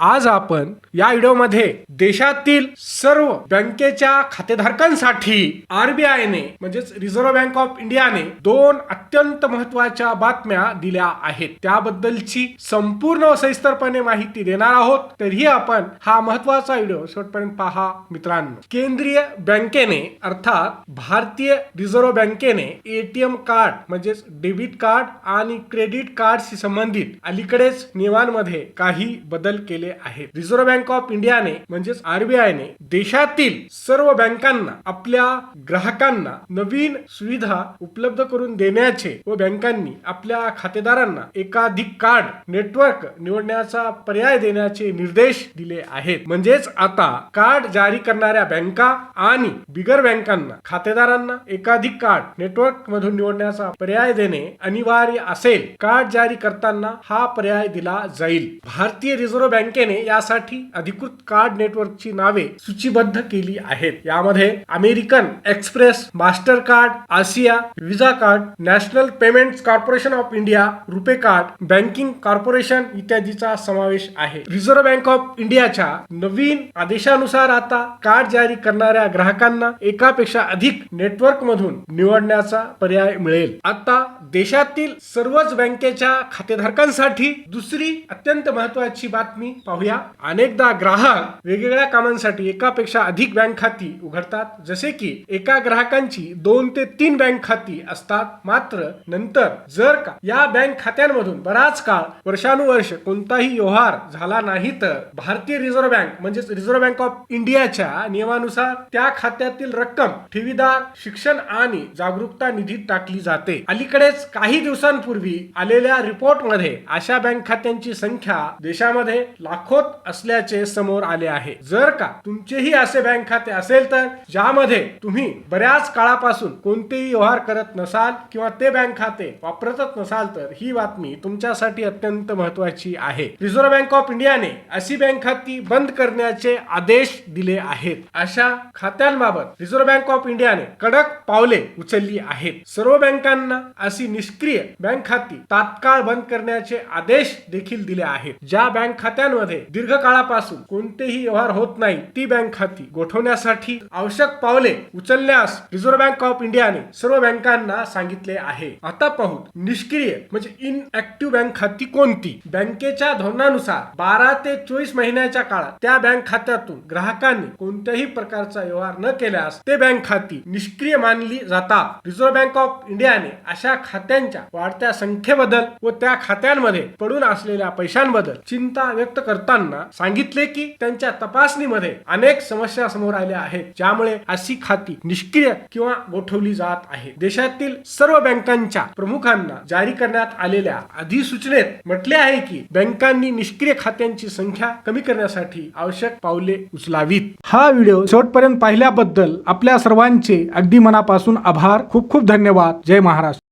आज आपण या व्हिडिओमध्ये देशातील सर्व बँकेच्या खातेधारकांसाठी आरबीआयने म्हणजेच रिझर्व्ह बँक ऑफ इंडियाने दोन अत्यंत महत्त्वाच्या बातम्या दिल्या आहेत. त्याबद्दलची संपूर्ण सविस्तरपणे माहिती देणार आहोत. तरीही आपण हा महत्त्वाचा व्हिडिओ शेवटपर्यंत पहा मित्रांनो. केंद्रीय बँकेने अर्थात भारतीय रिझर्व्ह बँकेने एटीएम कार्ड म्हणजेच डेबिट कार्ड आणि क्रेडिट कार्डशी संबंधित अलीकडेच नियमांमध्ये काही बदल केले आहेत रिझर्व्ह बँक ऑफ इंडियाने म्हणजेच आरबीआयने देशातील सर्व बँकांना आपल्या ग्राहकांना नवीन सुविधा उपलब्ध करून देण्याचे व बँकांनी आपल्या खातेदारांना एकाधिक कार्ड नेटवर्क निवडण्याचा पर्याय देण्याचे निर्देश दिले आहेत. म्हणजेच आता कार्ड जारी करणाऱ्या बँका आणि बिगर बँकांना खातेदारांना एकाधिक कार्ड नेटवर्क मधून निवडण्याचा पर्याय देणे अनिवार्य असेल. कार्ड जारी करताना हा पर्याय दिला जाईल. भारतीय रिझर्व्ह बँकेने यासाठी अधिकृत कार्ड नेटवर्कची नावे सूचीबद्ध केली आहेत. यामध्ये American Express Mastercard Asia Visa card National Payment Corporation of India RuPay card banking corporation इत्यादीचा समावेश आहे. रिझर्व्ह बँक ऑफ इंडियाच्या नवीन आदेशानुसार आता कार्ड जारी करणाऱ्या ग्राहकांना एकापेक्षा अधिक नेटवर्क मधून निवडण्याचा पर्याय मिळेल. आता देशातील सर्वच बँकेच्या खातेधारकांसाठी दुसरी अत्यंत महत्वाची बातमी पाहूया. अनेकदा ग्राहक वेगवेगळ्या कामांसाठी एकापेक्षा अधिक बँक खाती उघडतात. जसे की एका ग्राहकांची दोन ते तीन बँक खाती असतात. मात्र नंतर जर का या बँक खात्यांमधून बराच काळ वर्षानुवर्ष कोणताही व्यवहार झाला नाही तर भारतीय रिझर्व्ह बँक म्हणजेच रिझर्व्ह बँक ऑफ इंडियाच्या नियमानुसार त्या खात्यातील रक्कम ठेवीदार शिक्षण आणि जागरूकता निधीत टाकली जाते. अलीकडेच काही दिवसांपूर्वी आलेल्या रिपोर्टमध्ये अशा बँक खात्यांची संख्या देशामध्ये दाखवत असल्याचे समोर आले आहे. जर का तुमचेही असे बँक खाते असेल तर ज्यामध्ये तुम्ही बऱ्याच काळापासून कोणतेही व्यवहार करत नसाल किंवा ते बँक खाते वापरतच नसाल तर ही बातमी तुमच्यासाठी अत्यंत महत्वाची आहे. रिझर्व्ह बँक ऑफ इंडियाने अशी बँक खाती बंद करण्याचे आदेश दिले आहेत. अशा खात्यांबाबत रिझर्व्ह बँक ऑफ इंडियाने कडक पावले उचलली आहेत. सर्व बँकांना अशी निष्क्रिय बँक खाती तात्काळ बंद करण्याचे आदेश देखील दिले आहेत. ज्या बँक खात्यांमध्ये दीर्घकाळापासून कोणतेही व्यवहार होत नाही. ती बँक खाती गोठवण्यासाठी आवश्यक पावले उचलण्यास रिझर्व्ह बँक ऑफ इंडियाने सर्व बँकांना सांगितले आहे. आता पाहू निष्क्रिय म्हणजे इनऍक्टिव्ह बँक खाती कोणती? बँकेच्या धोरणानुसार बारा ते चोवीस महिन्याच्या काळात त्या बँक खात्यातून ग्राहकांनी कोणत्याही प्रकारचा व्यवहार न केल्यास ते बँक खाती निष्क्रिय मानली जातात. रिझर्व्ह बँक ऑफ इंडियाने अशा खात्यांच्या वाढत्या संख्येबद्दल व त्या खात्यांमध्ये पडून असलेल्या पैशांबद्दल चिंता व्यक्त करताना सांगितले की त्यांच्या तपासणीमध्ये अनेक समस्या समोर आल्या आहेत ज्यामुळे अशी खाती निष्क्रिय किंवा गोठवली जात आहे. देशातील सर्व बँकांच्या प्रमुखांना जारी करण्यात आलेल्या अधिसूचनेत म्हटले आहे की बँकांनी निष्क्रिय खात्यांची संख्या कमी करण्यासाठी आवश्यक पावले उचलावीत. हा व्हिडिओ शेवटपर्यंत पाहिल्याबद्दल आपल्या सर्वांचे अगदी मनापासून आभार. खूप खूप धन्यवाद. जय महाराष्ट्र.